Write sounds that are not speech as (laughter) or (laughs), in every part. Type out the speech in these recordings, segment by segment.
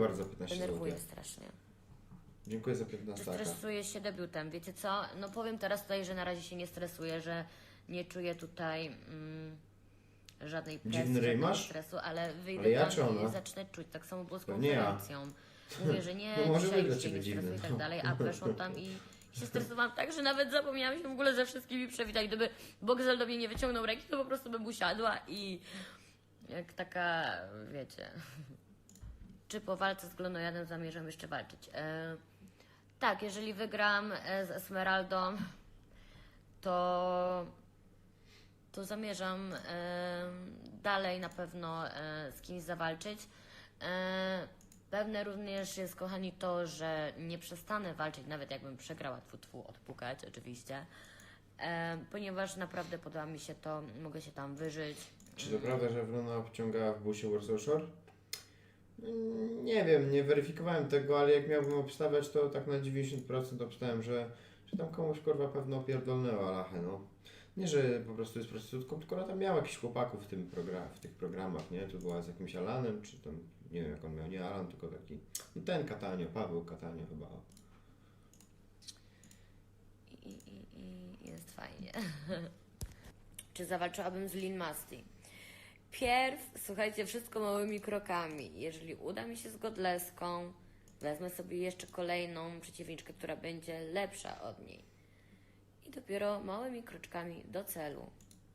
bardzo za 15 Denerwuje zł. strasznie. Dziękuję za 15 taka. Stresuję się debiutem. Wiecie co? No powiem teraz tutaj, że na razie się nie stresuję, że nie czuję tutaj mm, żadnej presji, Dziwny ryj żadnego masz? stresu, ale wyjdę Ale ja tam czy ona? i zacznę czuć. Tak samo było z Pewnie ja. konferencją. Mówię, że nie, (laughs) No może dzisiaj być dla ciebie nie stresuję dziwny, i tak dalej, a weszłam tam i się stresowałam tak, że nawet zapomniałam się w ogóle ze wszystkimi przywitać. Gdyby Boxel do mnie nie wyciągnął ręki, to po prostu bym usiadła i jak taka, wiecie... Czy po walce z Glonojadem zamierzam jeszcze walczyć? E, tak, jeżeli wygram e, z Esmeraldą, to, to zamierzam e, dalej na pewno z kimś zawalczyć. Pewne również jest, kochani, to, że nie przestanę walczyć, nawet jakbym przegrała tfu, tfu odpukać, oczywiście. E, ponieważ naprawdę podoba mi się to, mogę się tam wyżyć. Czy to prawda, że Wrona obciąga w busie Warsaw Shore? Mm, Nie wiem, nie weryfikowałem tego, ale jak miałbym obstawiać, to tak na 90% obstałem, że, że tam komuś kurwa pewno opierdolnęła lachę, no. Nie, że po prostu jest prostytutką, tylko ona tam miała jakichś chłopaków w, tym program, w tych programach, nie? Tu była z jakimś Alanem, czy tam, nie wiem jak on miał, nie Alan, tylko taki, no ten Katanio, Paweł Katanio chyba. i, i, i jest fajnie. (laughs) Czy zawalczyłabym z Lin Masti? Pierw, słuchajcie, wszystko małymi krokami. Jeżeli uda mi się z Godleską, wezmę sobie jeszcze kolejną przeciwniczkę, która będzie lepsza od niej. I dopiero małymi kroczkami do celu.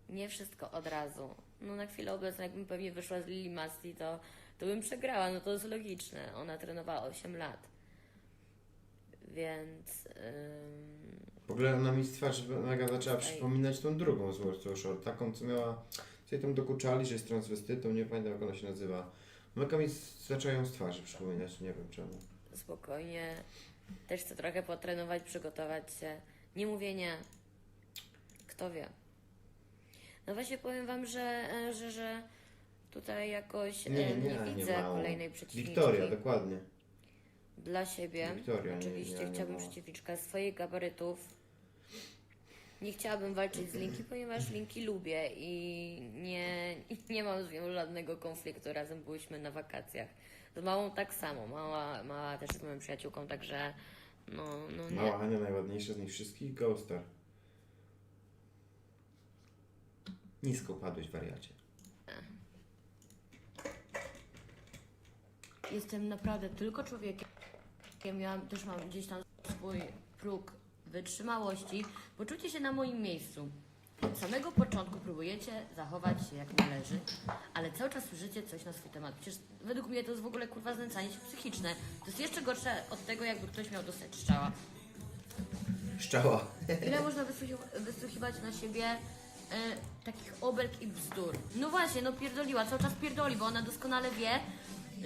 Nie wszystko od razu. No na chwilę obecną, jakbym pewnie wyszła z Lili Masti, to, to bym przegrała. No to jest logiczne. Ona trenowała 8 lat. Więc... Ym... W ogóle ona mi z twarzy zaczęła przypominać tą drugą z Warsaw Shore, taką co miała, jej tam dokuczali, że jest transwestytą, nie pamiętam jak ona się nazywa. Mega mi zaczęła ją z twarzy przypominać, nie wiem czemu. spokojnie. Też chcę trochę potrenować, przygotować się. Nie mówię nie. Kto wie. No właśnie powiem wam, że, e, że, że tutaj jakoś nie, nie, widzę mało. kolejnej przeciwniczki. Wiktoria, dokładnie. Dla siebie. Wiktoria, nie- Oczywiście nie- nie chciałabym mało. przeciwniczkę swoich gabarytów. Nie chciałabym walczyć z Linki, ponieważ Linki lubię i nie, nie mam z nią żadnego konfliktu. Razem byliśmy na wakacjach. Z małą tak samo. Mała, mała też jest moją przyjaciółką, także no, no nie. Mała Hania najładniejsza z nich wszystkich, Ghostar. Nisko padłeś, wariacie. Jestem naprawdę tylko człowiekiem. Ja też mam gdzieś tam swój próg wytrzymałości. Poczujcie się na moim miejscu. Od samego początku próbujecie zachować się jak należy, ale cały czas słyszycie coś na swój temat. Przecież według mnie to jest w ogóle kurwa znęcanie się psychiczne. To jest jeszcze gorsze od tego, jakby ktoś miał dostać strzała. Szczała. Ile można wysłuchi- wysłuchiwać na siebie e, takich obelg i bzdur? No właśnie, no pierdoliła, cały czas pierdoli, bo ona doskonale wie,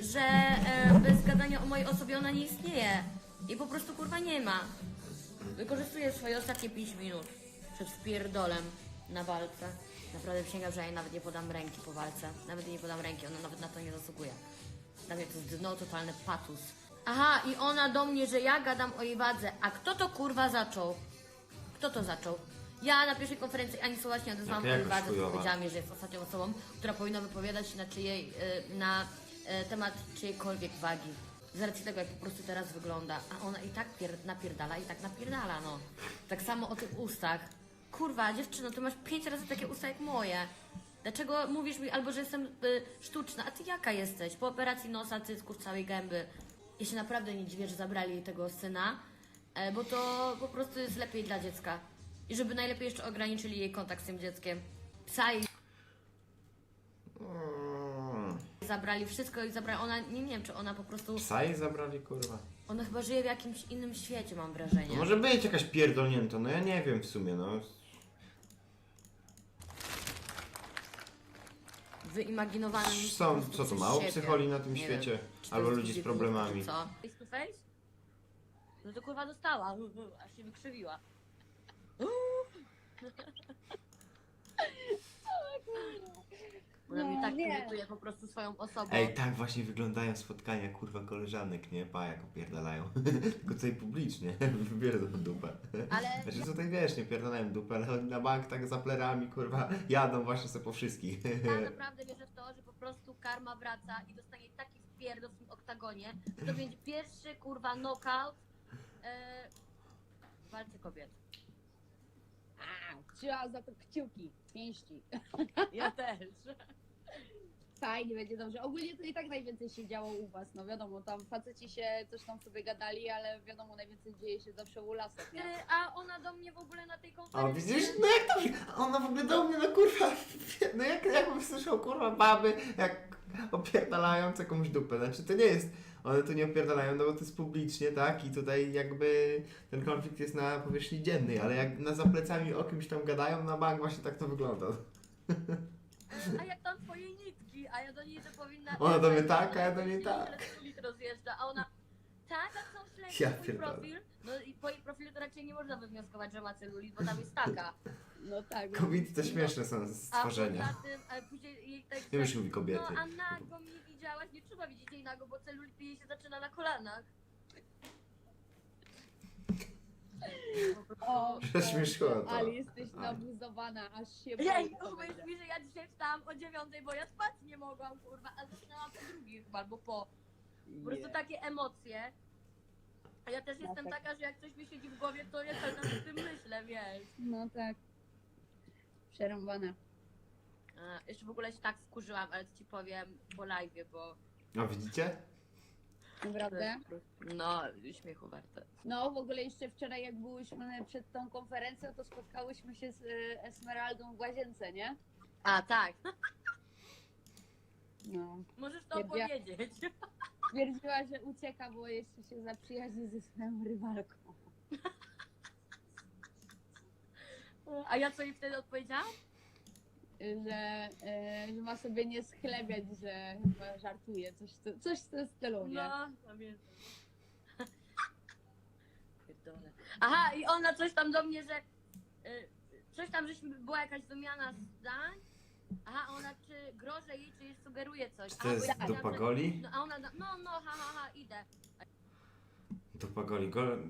że e, bez gadania o mojej osobie ona nie istnieje. I po prostu kurwa nie ma. Wykorzystuje swoje ostatnie 5 minut przed wpierdolem na walce. Naprawdę przysięgam, że ja jej nawet nie podam ręki po walce. Nawet jej nie podam ręki, ona nawet na to nie zasługuje. Dla mnie to jest dno, totalny patus. Aha, i ona do mnie, że ja gadam o jej wadze. A kto to kurwa zaczął? Kto to zaczął? Ja na pierwszej konferencji ani słowa się nie odezwałam o jej wadze, chujowa. powiedziała mi, że jest ostatnią osobą, która powinna wypowiadać się na czyjej, y, na y, temat czyjejkolwiek wagi. Z racji tego, jak po prostu teraz wygląda. A ona i tak pier- napierdala, i tak napierdala, no. Tak samo o tych ustach. Kurwa, dziewczyno, ty masz pięć razy takie usta jak moje. Dlaczego mówisz mi albo, że jestem y, sztuczna, a ty jaka jesteś? Po operacji nosa, cysków, całej gęby. Ja się naprawdę nie dziwię, że zabrali jej tego syna, e, bo to po prostu jest lepiej dla dziecka. I żeby najlepiej jeszcze ograniczyli jej kontakt z tym dzieckiem. Psa jej Mm. Zabrali wszystko i zabrali. Ona, nie, nie wiem, czy ona po prostu. Psa jej zabrali, kurwa. Ona chyba żyje w jakimś innym świecie, mam wrażenie. To może być jakaś pierdolnięta, no ja nie wiem w sumie, no. Wyimaginowanym. Są, po prostu co to, przez mało siebie. psycholi na tym Nie świecie? Wiem, czy to Albo jest ludzi z problemami. Co? Face to face? No to kurwa dostała, (laughs) aż się wykrzywiła. (laughs) Ona mi tak irytuje po prostu swoją osobą. Ej, tak właśnie wyglądają spotkania, kurwa, koleżanek, nie? Pa, jak opierdalają. (laughs) Tylko tutaj publicznie, (laughs) wypierdolą dupę. Ale Znaczy tutaj wiesz, nie pierdolają dupę, ale oni na bank tak za plerami, kurwa, jadą właśnie sobie po wszystkich. ja (laughs) naprawdę wierzę w to, że po prostu karma wraca i dostanie taki odpierdol w tym oktagonie, to będzie pierwszy kurwa knockout e, w walce kobiet. A, trzymam za to kciuki, pięści. Ja też. Fajnie, będzie dobrze. Ogólnie to i tak najwięcej się działo u was, no wiadomo, tam faceci się coś tam sobie gadali, ale wiadomo, najwięcej dzieje się zawsze u lasek, nie? E, a ona do mnie w ogóle na tej A konferencji... widzisz, no jak to, a ona w ogóle do mnie, no kurwa, no jak, jakbym słyszał, kurwa, baby, jak opierdalając jakąś dupę, znaczy to nie jest, one tu nie opierdalają, no bo to jest publicznie, tak, i tutaj jakby ten konflikt jest na powierzchni dziennej, ale jak na za plecami o kimś tam gadają, na bank właśnie tak to wygląda. A jak tam twoje nitki? A ja do niej, że powinna... Ona do mnie tak, a ja do niej tak. Rozjeżdża, a ona... Tak, a co śledzi Ja twój pierdolę. profil? No i po jej profilu to raczej nie można wywnioskować, że ma celulit, bo tam jest taka. No tak. Kobiety to śmieszne są A stworzenia. tym, a później jej tak... Nie wiem, czy mówi kobiety. No a nago mnie widziałaś, nie trzeba widzieć jej nago, bo celulit jej się zaczyna na kolanach. O, Prześmieszyło to. Ale jesteś nabuzowana, aż się Jej, co uwierz będzie. mi, że ja dzisiaj wstałam o dziewiątej, bo ja spać nie mogłam, kurwa, a zasnęłam po drugiej chyba, albo po. Po prostu Nie. takie emocje. A ja też No jestem tak. taka, że jak coś mi siedzi w głowie, to ja cały czas o tym myślę, wiesz. No tak. Przerąbane. A, jeszcze w ogóle się tak wkurzyłam, ale to ci powiem po live, bo... No widzicie? Naprawdę? No, śmiechu warte. No, w ogóle jeszcze wczoraj, jak byłyśmy przed tą konferencją, to spotkałyśmy się z e, Esmeraldą w łazience, nie? A, tak. No. Możesz to Ja- opowiedzieć. Stwierdziła, że ucieka, bo jeszcze się zaprzyjaźni ze swoją rywalką. A ja co jej wtedy odpowiedziałam? Że, e, że ma sobie nie schlebiać, że chyba żartuje, coś, co- coś w tym stylu, nie? No, pamiętam. Pierdolę. Aha, i ona coś tam do mnie, że... y, Coś tam, żeśmy, była jakaś wymiana zdań. Aha, a ona czy grożę jej, czy jej sugeruje coś. Czy A, to bo jest ja dupa goli? No, a ona, no, no, ha, ha, ha, idę. Dupa goli, gol...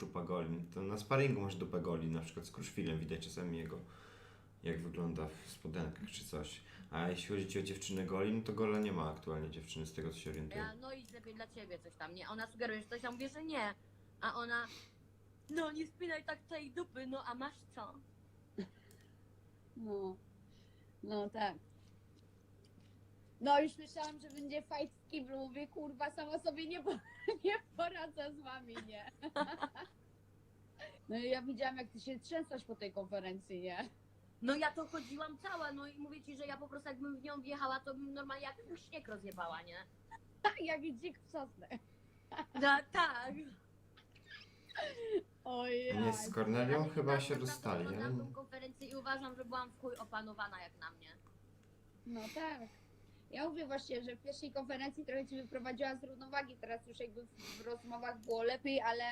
Dupa goli. To na sparingu masz dupę goli, na przykład z Kruszwilem widać czasami jego, jak wygląda w spodenkach czy coś. A jeśli chodzi ci o dziewczynę goli, no to gola nie ma aktualnie dziewczyny, z tego co się orientuję. Ja, no idź lepiej dla ciebie coś tam, nie? Ona sugeruje, że coś, ja mówię, że nie. A ona, no nie spinaj tak tej dupy, no a masz co? No, no tak. No już myślałam, że będzie fight w kiblu. Mówię, kurwa, sama sobie nie, po, (laughs) nie poradzę z wami, nie? (laughs) No i ja widziałam, jak ty się trzęsłaś po tej konferencji, nie? No ja to chodziłam cała, no i mówię ci, że ja po prostu jakbym w nią wjechała, to bym normalnie jak śnieg rozjebała, nie? Jak i dzik w sosnę. No tak. Ojej. Nie z Kornelią chyba się oglądałam nie? tą konferencję i uważam, że byłam w chuj opanowana jak na mnie. No tak. Ja mówię właśnie, że w pierwszej konferencji trochę ci wyprowadziła z równowagi, teraz już jakby w rozmowach było lepiej, ale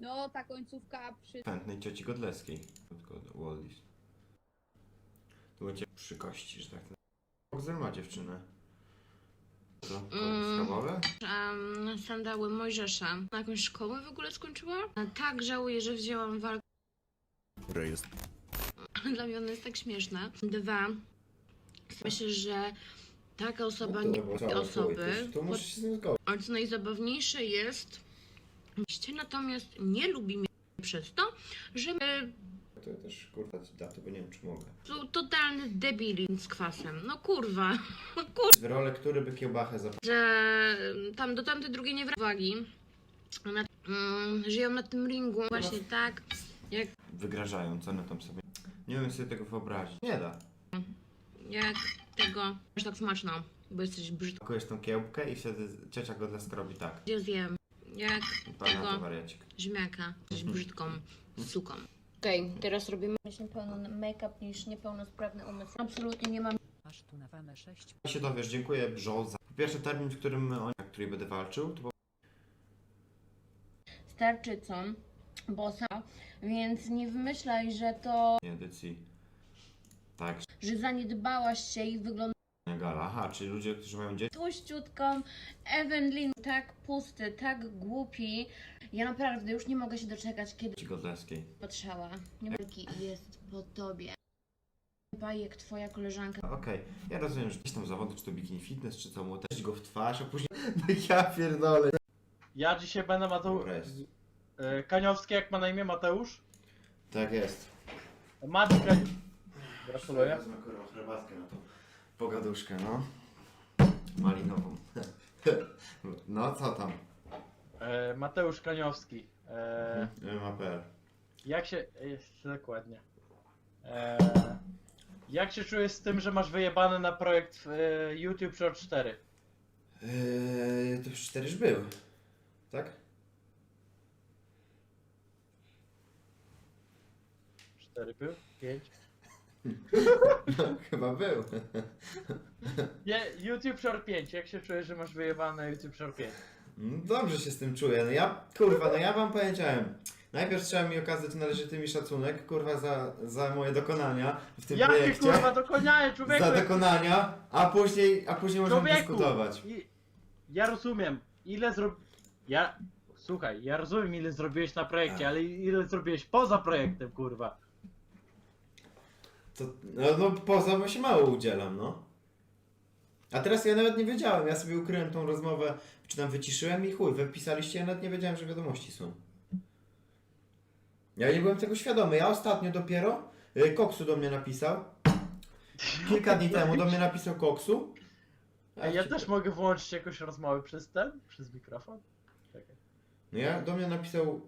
no ta końcówka przy Pętnej cioci Godleskiej. Tylko Waldis. Tu cię przy kości, że tak. Boxer ma dziewczynę. Co? Mm. Um, sandały Mojżesza. Na jakąś szkołę w ogóle skończyła? A tak żałuję, że wzięłam walkę. Rejestr. (laughs) Dla mnie ona jest tak śmieszna. Dwa, myślę, że taka osoba No nie to lubi osoby. To, to muszę się z tym zgodzić. A co najzabawniejsze jest, natomiast nie lubi mnie przez to, że my To ja też kurwa daty, bo nie wiem czy mogę. są totalny debili z kwasem. No kurwa, (laughs) W role, który by kiełbachę zapłacił. że tam do tamtej drugiej nie wraca uwagi. Ona, mm, żyją na tym ringu właśnie tak, jak Wygrażają, co one tam sobie... Nie wiem sobie tego wyobrazić. Nie da. Jak tego, aż tak smaczno, bo jesteś brzydko Pakujesz tą kiełbkę i wtedy ciocia Godleska robi tak. zjem. Jak Pana to tego wariacik. ziemniaka, jesteś brzydką suką. Okej, teraz robimy myślę pełny make-up niż niepełnosprawny umysł. Absolutnie nie mam Masz tu na wamę 6 się dowiesz, dziękuję Brzoza. Po pierwsze termin, w którym on, na który będę walczył, to starczycą bossa, więc nie wymyślaj, że to, po edycji. Tak, że zaniedbałaś się i wygląda gala. Aha, czyli ludzie, którzy mają dzieci. tłuściutką Evelyn, tak pusty, tak głupi. Ja naprawdę już nie mogę się doczekać, kiedy Godleskiej. patrzała. Nie wielki jest po tobie. bajek twoja koleżanka. Okej, ja rozumiem, że gdzieś tam zawody, czy to bikini fitness, czy co, młotać go w twarz, a później... (laughs) No ja pierdolę. Ja dzisiaj będę Mateusz. Jest. E, Kaniowski, jak ma na imię Mateusz? Tak jest. Kaniowski. Gratuluję. Wezmę kurwa herbatkę na tą pogaduszkę, no. Malinową. (laughs) No, co tam? E, Mateusz Kaniowski. E, MAPL. jak się. e, dokładnie. E, jak się czujesz z tym, że masz wyjebane na projekt e, YouTube Short 4? Yy, to już cztery już były. Tak? 4 był? 5? No, chyba był. Nie, YouTube Short 5. Jak się czujesz, że masz wyjebane na YouTube Short 5? No, Dobrze się z tym czuję. No ja, kurwa, no ja wam powiedziałem. Najpierw trzeba mi okazać należyty mi szacunek, kurwa, za, za moje dokonania w tym Jakie projekcie. kurwa dokonanie, człowieku! za dokonania, a później, a później możemy Człowieku! dyskutować. I, ja rozumiem, ile zrob... Ja... Słuchaj, ja rozumiem ile zrobiłeś na projekcie, ale ile zrobiłeś poza projektem, kurwa. To, no, no poza, bo się mało udzielam, no. A teraz ja nawet nie wiedziałem, ja sobie ukryłem tą rozmowę, czy tam wyciszyłem i chuj, wy pisaliście, ja nawet nie wiedziałem, że wiadomości są. Ja nie byłem tego świadomy, ja ostatnio dopiero, y, Koksu do mnie napisał, kilka dni temu do mnie napisał Koksu. A ja też mogę włączyć jakąś rozmowę przez ten? Przez mikrofon? Czekaj. No ja do mnie napisał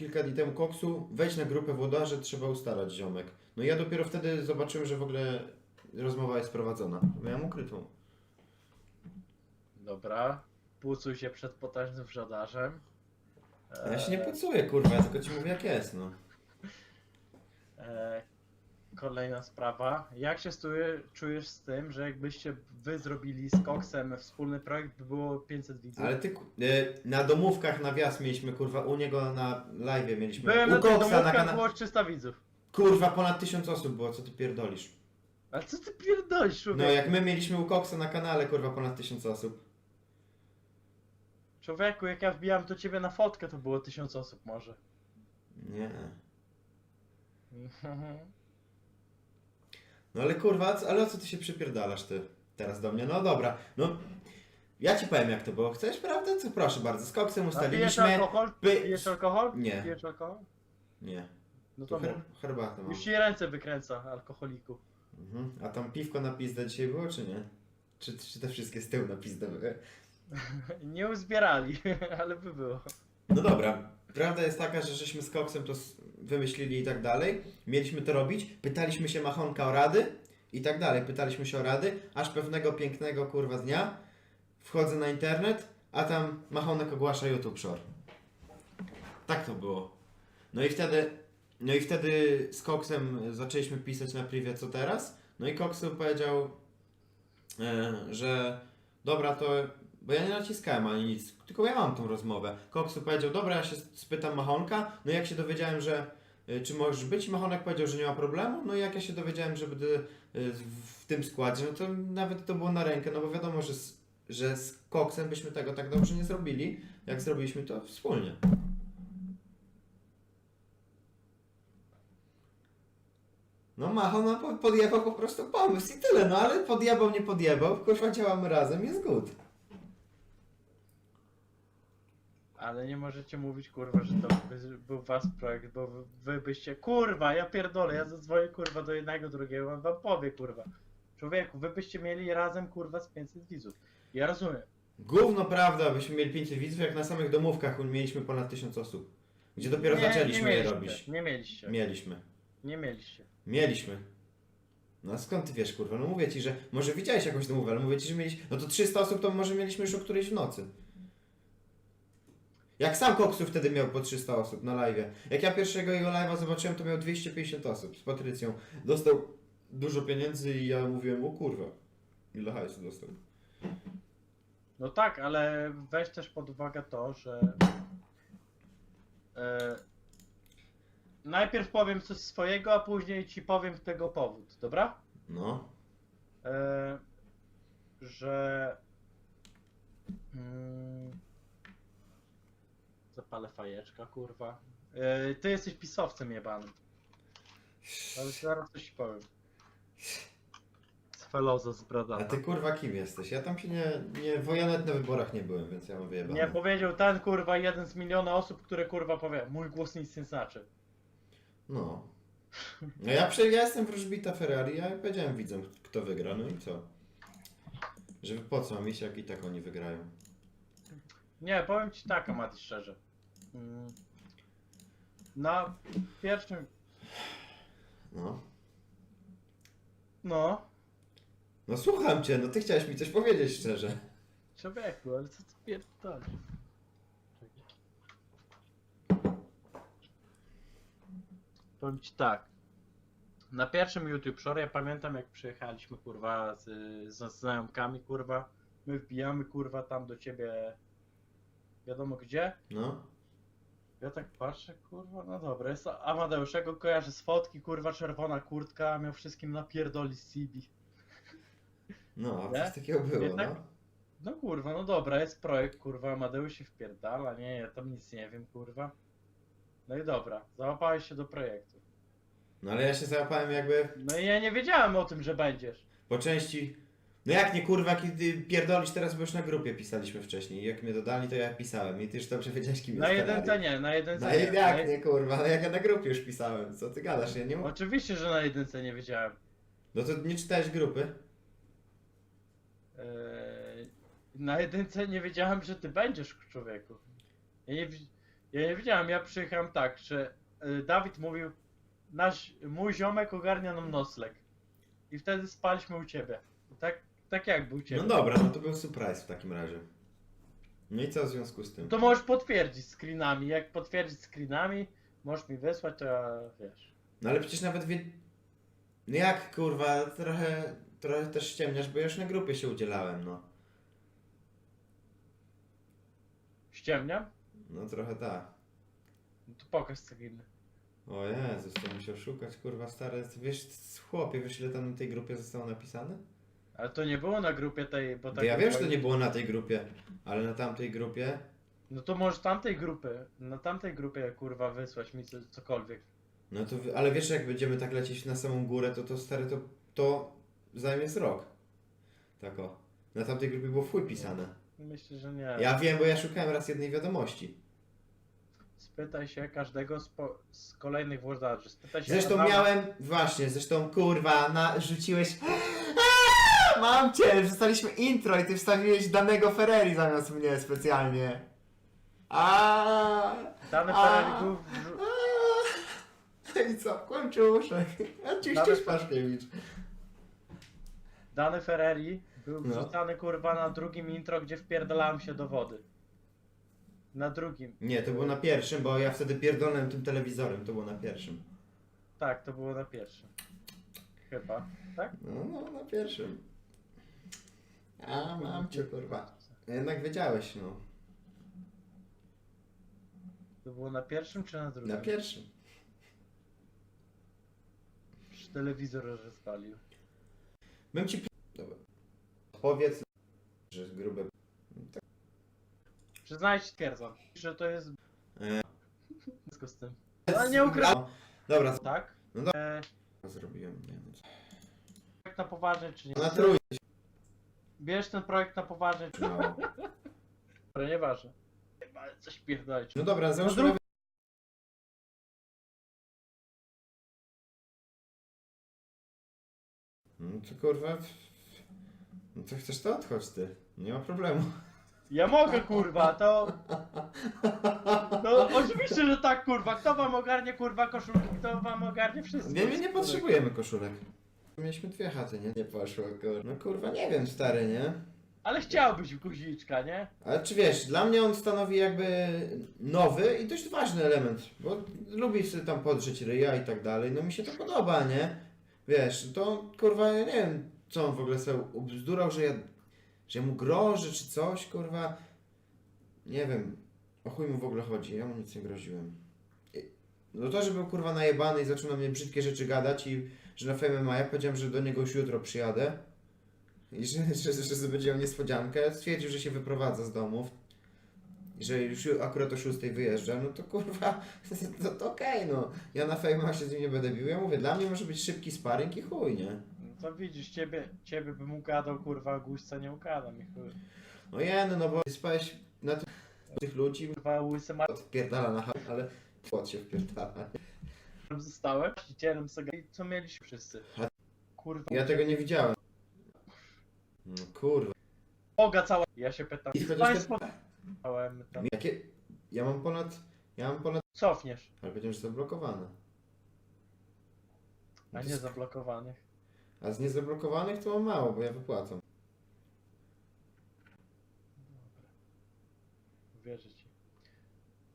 kilka dni temu Koksu, wejdź na grupę włodarzy, trzeba ustalać ziomek. No i ja dopiero wtedy zobaczyłem, że w ogóle rozmowa jest prowadzona. Miałem ukrytą. Dobra. Pucuj się przed potężnym wrzodarzem. Ja się nie pocuję, kurwa, ja tylko ci mówię jak jest, no. eee, Kolejna sprawa. Jak się stuje, czujesz z tym, że jakbyście wy zrobili z Coxem wspólny projekt, by było 500 widzów? Ale ty, ku- e, na domówkach na wjazd mieliśmy, kurwa, u niego na live mieliśmy. Byłem u na tych Koksa na domówkach, kanale. było 300 widzów. Kurwa, ponad tysiąc osób było, co ty pierdolisz? Ale co ty pierdolisz, człowieku? No jak my mieliśmy u Koksa na kanale, kurwa, ponad tysiąc osób. Człowieku, jak ja wbijam do ciebie na fotkę, to było 1000 osób może. Nie. No ale kurwa, co- ale o co ty się przypierdalasz ty teraz do mnie? No dobra, no ja ci powiem jak to było. Chcesz, prawda? Co proszę bardzo, z koksem A pijesz ustaliliśmy. alkohol? Py- Pijesz alkohol? Nie. Pijesz alkohol? Nie, No to to her- mów. herbatę mam. Już ci ręce wykręca, alkoholiku. Mhm. A tam piwko na pizdę dzisiaj było, czy nie? Czy, czy te wszystkie z tyłu na pizdę były? (laughs) Nie uzbierali, (laughs) ale by było. No dobra, prawda jest taka, że żeśmy z koksem to s- wymyślili i tak dalej. Mieliśmy to robić, pytaliśmy się Machonka o rady i tak dalej. Pytaliśmy się o rady, aż pewnego pięknego kurwa dnia wchodzę na internet, a tam Machonek ogłasza YouTube Shore. Tak to było. No i wtedy, no i wtedy z koksem zaczęliśmy pisać na privie co teraz. No i koksu powiedział, e, że dobra to bo ja nie naciskałem ani nic, tylko ja mam tą rozmowę. Koksu powiedział, dobra, ja się spytam Machonka. No jak się dowiedziałem, że y, czy możesz być, Machonek powiedział, że nie ma problemu. No i jak ja się dowiedziałem, że będę y, w tym składzie, no to nawet to było na rękę, no bo wiadomo, że z, że z Koksem byśmy tego tak dobrze nie zrobili, jak zrobiliśmy to wspólnie. No Machon no, po- podjebał po prostu pomysł i tyle, no ale podjebał, nie podjebał, kurwa działamy razem, jest good. Ale nie możecie mówić, kurwa, że to by, był was projekt, bo wy, wy byście, kurwa, ja pierdolę, ja zadzwonię, kurwa, do jednego, drugiego, on wam powie, kurwa. Człowieku, wy byście mieli razem, kurwa, z 500 widzów. Ja rozumiem. Gówno prawda, byśmy mieli 500 widzów, jak na samych domówkach mieliśmy ponad 1000 osób. Gdzie dopiero zaczęliśmy je mieliście, robić. Nie mieliście. Mieliśmy. Nie mieliście. Mieliśmy. No a skąd ty wiesz, kurwa? No mówię ci, że może widziałeś jakąś domówę, ale mówię ci, że mieliśmy. No to 300 osób to może mieliśmy już o którejś w nocy. Jak sam Koksu wtedy miał po 300 osób na live. Jak ja pierwszego jego live'a zobaczyłem, to miał 250 osób z Patrycją. Dostał dużo pieniędzy i ja mówiłem, o kurwa, ile hajsu dostał. No tak, ale weź też pod uwagę to, że. E, najpierw powiem coś swojego, a później ci powiem tego powód, dobra? No. E, że. Mm, zapalę fajeczka, kurwa. E, ty jesteś pisowcem jebanym. Ale zaraz coś ci powiem. Feloza z A Bradana. ty kurwa kim jesteś? Ja tam się nie, nie, bo ja nawet na wyborach nie byłem, więc ja mam wyjebane. Nie powiedział ten kurwa jeden z miliona osób, które kurwa powie, mój głos nic nie znaczy. No. No ja, przy, ja jestem wróżbita Ferrari, ja powiedziałem widzom kto wygra, no i co? Że po co mam iść, jak i tak oni wygrają. Nie, powiem ci tak, Amati, szczerze. Mm. Na pierwszym... No. No, No słucham cię, no ty chciałeś mi coś powiedzieć szczerze. człowieku, ale co ty pierdolisz? Powiem ci tak. Na pierwszym YouTube Shore ja pamiętam jak przyjechaliśmy kurwa z, z znajomkami kurwa. My wbijamy kurwa tam do ciebie wiadomo gdzie. No. Ja tak patrzę, kurwa, no dobra, jest Amadeuszego kojarzę z fotki, kurwa, czerwona kurtka, miał wszystkim napierdoli z CB. No, a Nie? coś takiego było, Jednak- no. No kurwa, no dobra, jest projekt, kurwa, Amadeusz się wpierdala, nie, ja tam nic nie wiem, kurwa. No i dobra, załapałeś się do projektu. No ale ja się załapałem jakby No i ja nie wiedziałem o tym, że będziesz. po części... No jak nie kurwa, kiedy pierdolisz teraz, bo już na grupie pisaliśmy wcześniej. Jak mnie dodali, to ja pisałem i ty już dobrze wiedziałeś kim Na jest jedynce Ferrari. nie, na jedynce No nie. Na jak nie kurwa, no jak ja na grupie już pisałem, co ty gadasz, ja nie mam... Oczywiście, że na jedynce nie wiedziałem. No to nie czytałeś grupy? Eee, na jedynce nie wiedziałem, że ty będziesz człowieku. Ja nie, wi- ja nie wiedziałem, ja przyjechałem tak, że e, Dawid mówił, nasz, mój ziomek ogarnia nam nocleg. I wtedy spaliśmy u ciebie. Tak, jak był ciebie. No dobra, no to był surprise w takim razie. No i co w związku z tym? To możesz potwierdzić screenami. Jak potwierdzić screenami, możesz mi wysłać, to ja wiesz. No ale przecież nawet wie... No jak kurwa, trochę, trochę też ściemniasz, bo ja już na grupie się udzielałem, no. Ściemniam? No trochę tak. No to pokaż screeny. O Jezus, to musiał szukać, kurwa stary. Wiesz, chłopie, wiesz ile tam na tej grupie zostało napisane? Ale to nie było na grupie tej, bo tak ja wiem, że to nie było na tej grupie, ale na tamtej grupie... No to możesz tamtej grupy, na tamtej grupie kurwa wysłać mi co, cokolwiek. No to, wy- ale wiesz, jak będziemy tak lecieć na samą górę, to to stary, to, to zajmie z rok. Tak o. Na tamtej grupie było w chuj pisane. Myślę, że nie. Ja wiem, bo ja szukałem raz jednej wiadomości. Spytaj się każdego z, po, z kolejnych włodarzy. Spytaj się Zresztą Adama- miałem, właśnie, zresztą kurwa, na, rzuciłeś... Aaa, Mam cię, wstaliśmy intro i ty wstawiłeś danego Ferrari zamiast mnie specjalnie. A. Dany A. Ferrari był. I co, kłamczuszek. Oczywiście Nawet- Szpaszkiewicz. Dany Ferrari był No. wrzucany kurwa na drugim intro, gdzie wpierdalałem się do wody. Na drugim. Nie, to było na pierwszym, bo ja wtedy pierdolłem tym telewizorem, to było na pierwszym. Tak, to było na pierwszym. Chyba. Tak? No, no, na pierwszym. A, mam cię, kurwa. Jednak wiedziałeś, no. To było na pierwszym czy na drugim? Na pierwszym. Czy telewizor rozpalił. Bym ci... Dobra. Powiedz, że grube... Przyznaję ci twierdzam, że to jest. E. (laughs) Wszystko z tym. Ale nie ukrywam. No, Dobra, Tak? No do- E, co zrobiłem? Nie wiem. co. projekt na poważnie czy nie? Na trójkę Bierz ten projekt na poważnie czy nie? No. (laughs) Ale nieważne. Chyba coś pierdolić. no dobra, załóżmy... No No to kurwa... No to chcesz to odchodź ty. Nie ma problemu. Ja mogę kurwa, to. No oczywiście, że tak kurwa. Kto wam ogarnie kurwa koszulki, kto wam ogarnie wszystko? Nie, nie, nie potrzebujemy koszulek. Mieliśmy dwie chaty, nie? Nie poszło, kurwa. No kurwa, nie wiem, stary, nie? Ale chciałbyś guziczka, nie? Ale czy wiesz, dla mnie on stanowi jakby nowy i dość ważny element, bo lubi sobie tam podrzeć ryja i tak dalej, no mi się to podoba, nie? Wiesz, to kurwa, ja nie wiem, co on w ogóle sobie ubzdurał, że ja, że mu grożę czy coś, kurwa. Nie wiem, o chuj mu w ogóle chodzi, ja mu nic nie groziłem. I- No to, że był kurwa najebany i zaczął na mnie brzydkie rzeczy gadać i że na Fame Maja powiedziałem, że do niego już jutro przyjadę. I że, (laughs) że, że, będzie miał niespodziankę. Stwierdził, że się wyprowadza z domów. Że już ju- akurat o 6 wyjeżdża, no to kurwa, (laughs) no to okej, no. Ja na fejmach się z nim nie będę bił. Ja mówię, dla mnie może być szybki sparring i chuj, nie? to widzisz, ciebie, ciebie bym ugadał, kurwa, a guźca nie ugadam i chuj. No jeny, no bo spałeś na tych, ludzi, Kurwa, łysy odpierdala na hal, ale płot się wpierdala. Zostałem, właścicielem Sega i co mieliśmy wszyscy? Kurwa, Ja tego nie widziałem. No kurwa. Boga cała. Ja się pytam, I chociaż państwo... te... Tam... Jakie... Ja mam ponad... Ja mam ponad... Cofniesz, Ale powiedziałem, że zablokowane. a nie zablokowanych. A z niezablokowanych to mam mało, bo ja wypłacam. Wierzę ci.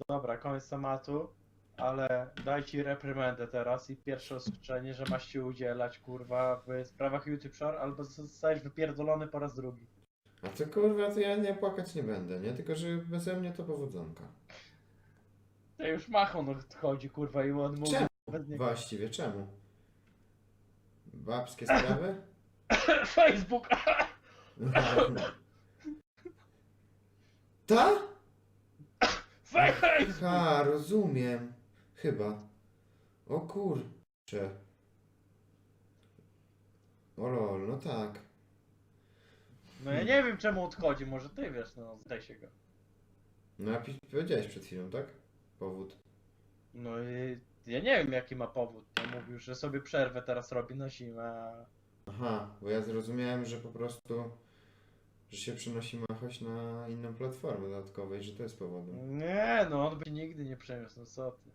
Dobra, koniec tematu, ale daj ci reprymendę teraz i pierwsze ostrzeżenie, że masz się udzielać, kurwa, w sprawach YouTube Shore, albo zostajesz wypierdolony po raz drugi. A to kurwa, to ja nie płakać nie będę, nie? Tylko, że beze mnie to powodzonka. To już machon odchodzi, kurwa, i on mówi Czemu? bez niego. Właściwie czemu? Babskie sprawy? (coughs) Facebook! Ta? (coughs) Facebook! Ha, rozumiem. Chyba. O kurcze. O lol, no tak. No ja nie wiem czemu odchodzi, może ty wiesz, no zdaj się go. No a pi- powiedziałeś przed chwilą, tak? Powód. No i ja nie wiem jaki ma powód, to mówił, że sobie przerwę teraz robi na zimę, a... Aha, bo ja zrozumiałem, że po prostu, że się przenosi Machoś na inną platformę dodatkową i że to jest powodem. Nie, no on by nigdy nie przeniósł, no co ty.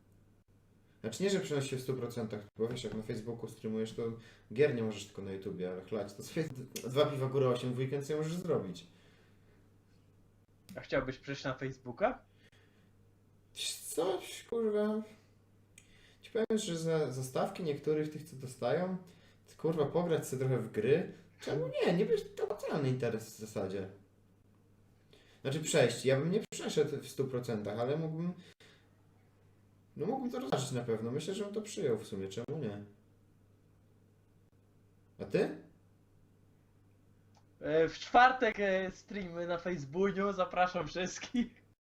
Znaczy nie, że przenosi się w 100%, bo wiesz, jak na Facebooku streamujesz, to gier nie możesz tylko na YouTubie, ale chlać, to sobie dwa piwa górę 8 w weekend sobie możesz zrobić. A chciałbyś przejść na Facebooka? Coś, kurwa. Ci powiem, że za zastawki niektórych tych, co dostają, to, kurwa, pograć sobie trochę w gry. Czemu nie? Nie wiesz, to totalny interes w zasadzie. Znaczy przejść, ja bym nie przeszedł w 100%, ale mógłbym... No mógłbym to rozważyć na pewno. Myślę, że bym to przyjął w sumie, czemu nie? A ty? E, W czwartek e, streamy na Facebooku, zapraszam wszystkich.